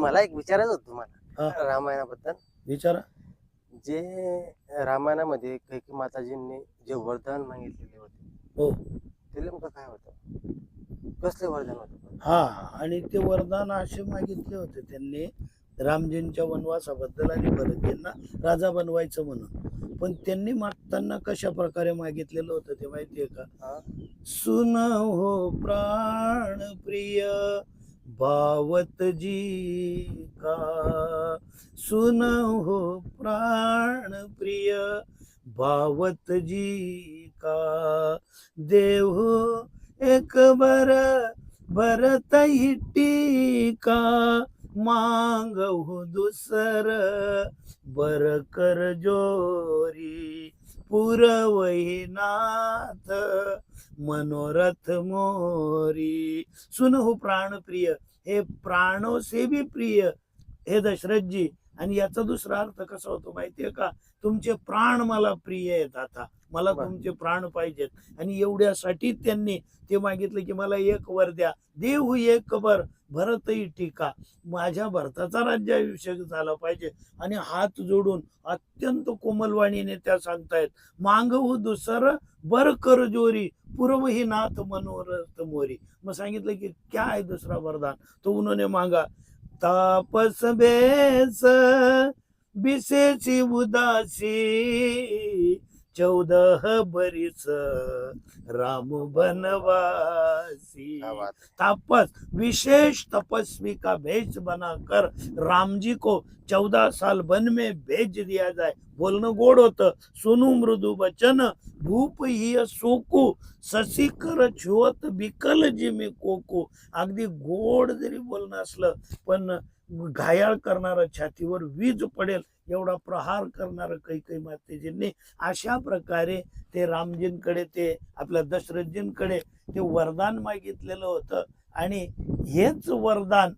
मला एक विचारायचं होतं हा. तुम्हाला रामायणाबद्दल. विचारा. जे रामायणामध्ये कैकी माताजींनी जे वरदान मागितलेले होते हो. ते नेमकं काय होतं? कसले वरदान होतं? हा आणि ते वरदान असे मागितले होते त्यांनी रामजींच्या वनवासाबद्दल आणि भरतजींना राजा बनवायचं म्हणून. पण त्यांनी मागताना कशा प्रकारे मागितलेलं होतं ते माहितीये का? सुन हो प्राण प्रिय भावत जी का सुन हो प्राण प्रिय भावत जी का देव एक बर भरत ही मांग हो दुसर बर कर जोरी. पुरवही नाथ मनोरथ मोरी. सुन हो प्राण प्रिय हे प्राणो से भी प्रिय हे दशरथजी आणि याचा दुसरा अर्थ कसा होतो माहितीये का? तुमचे प्राण मला प्रिय आहेत आता. मला. तुमचे प्राण पाहिजेत. आणि एवढ्यासाठी त्यांनी ते मागितलं की मला एक वर द्या. देव एक बर भरतही टीका. माझ्या भरताचा राज्याभिषेक झाला पाहिजे. आणि हात जोडून अत्यंत कोमलवाणीने त्या सांगतायत मांगवू दुसर बर कर जोरी. पूर्व ही नाथ मनोरथ मोरी. मग सांगितलं की क्या आहे दुसरा वरदान? तो उन्होंने मांगा तापस बेस बिसेची उदासी चौदह बरीच राम बनवासी. तापस विशेष तपस्वी का भेष बनाकर राम जी को चौदह साल वन में भेज दिया जाए बोलणं गोड होतं. सोनू मृदू बचन भूप ही सोकू ससीकर छुवत बिकल जिमी कोकू. अगदी गोड जरी बोलणं असलं पण घायाळ करणारा छातीवर वीज पडेल एवढा प्रहार करणारं कैकई मातेजींनी. अशा प्रकारे ते रामजींकडे ते आपल्या दशरथजींकडे ते वरदान मागितलेलं होतं. आणि हेच वरदान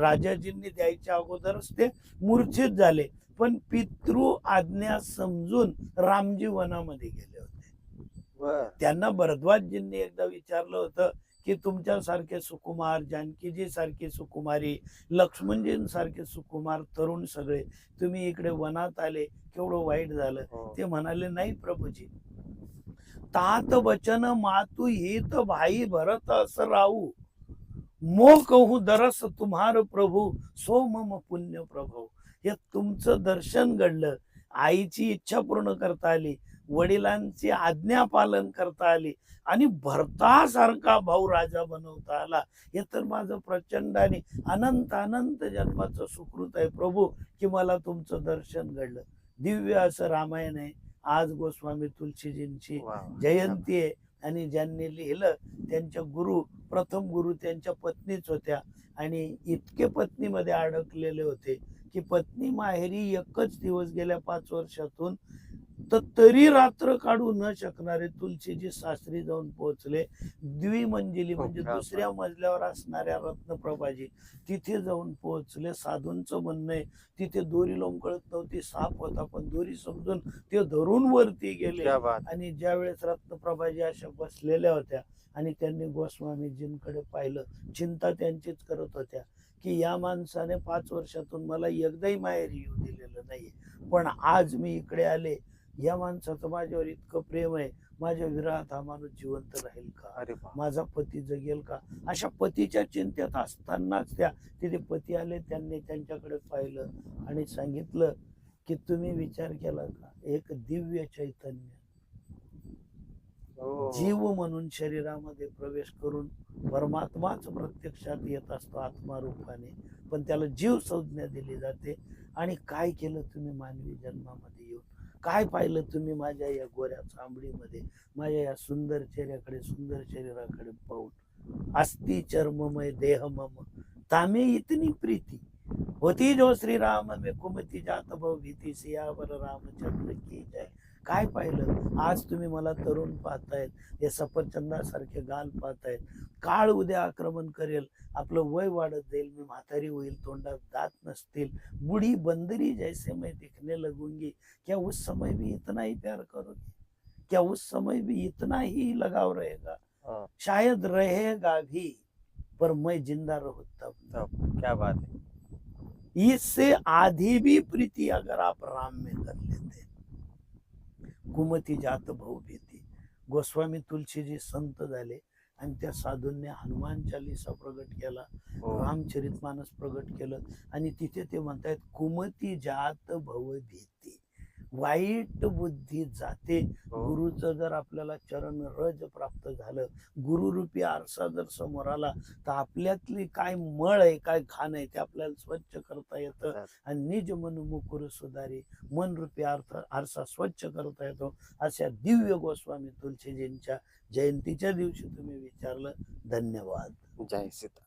राजाजींनी द्यायच्या अगोदरच ते मूर्छित झाले. पण पितृ आज्ञा समजून रामजी वनामध्ये गेले होते. त्यांना भरद्वाजजींनी एकदा विचारलं होतं की तुमच्यासारखे सुकुमार जानकीजी सारखी सुकुमारी लक्ष्मणजी सारखे सुकुमार तरुण सगळे तुम्ही इकडे वनात आले केवढं वाईट झालं? हो. ते म्हणाले नाही प्रभूजी तात वचन मातू हित भाई भरत अस राहू. मो कहू दरस तुम्हार प्रभू सो मम पुण्य प्रभू हे तुमचं दर्शन घडलं. आईची इच्छा पूर्ण करता आली. वडिलांची आज्ञा पालन करता आली. आणि भरतासारखा भाऊ राजा बनवता आला. हे तर माझं प्रचंड आणि अनंत अनंत जन्माचं सुकृत आहे प्रभू की मला तुमचं दर्शन घडलं. दिव्य असं रामायण आहे. आज गोस्वामी तुलसीजींची. जयंती आहे. आणि ज्यांनी लिहिलं त्यांच्या गुरु प्रथम गुरु त्यांच्या पत्नीच होत्या आणि इतके पत्नीमध्ये अडकलेले होते की पत्नी माहेरी एकच दिवस गेल्या पाच वर्षातून तर तरी रात्र काढू न शकणारे तुलसीजी सासरी जाऊन पोहोचले द्विमंजिली म्हणजे क्या दुसऱ्या मजल्यावर असणाऱ्या रत्नप्रभाजी तिथे जाऊन पोहोचले. साधूंचं म्हणणं आहे तिथे दोरी लोंबकळत नव्हती साप होता पण दोरी समजून ते धरून वरती गेले. आणि ज्या वेळेस रत्नप्रभाजी अशा बसलेल्या होत्या आणि त्यांनी गोस्वामीजींकडे पाहिलं चिंता त्यांचीच करत होत्या की या माणसाने पाच वर्षातून मला एकदाही माहेरी येऊ दिलेलं नाही पण आज मी इकडे आले या माणसाचं माझ्यावर इतकं प्रेम आहे माझ्या विरहात हा माणूस जिवंत राहील का. माझा पती जगेल का? अशा पतीच्या चिंतेत असतानाच त्या तिथे पती आले त्यांनी त्यांच्याकडे पाहिलं आणि सांगितलं की तुम्ही विचार केला का? एक दिव्य चैतन्य. हो. जीव म्हणून शरीरामध्ये प्रवेश करून परमात्माच प्रत्यक्षात येत असतो आत्मारूपाने पण त्याला जीव संज्ञा दिली जाते. आणि काय केलं तुम्ही मानवी जन्मामध्ये येऊन? काय पाहिलं तुम्ही माझ्या या गोऱ्या चांबडीमध्ये माझ्या या सुंदर चेहऱ्याकडे सुंदर शरीराकडे पाहून. अस्ति चर्ममय देह मम तामे इतनी प्रीती. होती जो श्रीराम मे कुमती जात भाऊ भीती सियावर रामचंद्र की जय. काय पाहिलं? आज तुम्ही मला तरुण पाहतायत हे सफरचंदासारखे गाल पाहतायत. काळ उद्या आक्रमण करेल. आपलं वय वाढत जाईल मी म्हातारी होईल तोंडात दात नसतील. बुढ़ी बंदरी जैसे मैं दिखने लगूंगी. क्या उस समय भी इतना ही प्यार करोगे? क्या उस समय भी इतना ही लगाव रहेगा? हाँ. शायद रहेगा भी पर मैं जिंदा रहूं तब तब क्या बात आहे इससे आधी भी प्रीति अगर आप राम में कर लेते कुमती जात भाऊ भीती गोस्वामी तुलसीजी संत झाले आणि त्या साधूंनी हनुमान चालिसा प्रगट केला हो. रामचरितमानस प्रगट केलं आणि तिथे ते म्हणतायत कुमती जात भव भीती वाईट बुद्धी जाते. हो. गुरुचं जर आपल्याला चरण रज प्राप्त झालं गुरुरूपी आरसा जर समोर आला तर आपल्यातली काय मळ आहे काय घाण आहे ते आपल्याला स्वच्छ करता येतं. आणि निज मन मुकुर सुधारी मन रूपी अर्थ आरसा स्वच्छ करता येतो. अशा दिव्य गोस्वामी तुलसीजींच्या जयंतीच्या दिवशी तुम्ही विचारलं. धन्यवाद. जय सीता.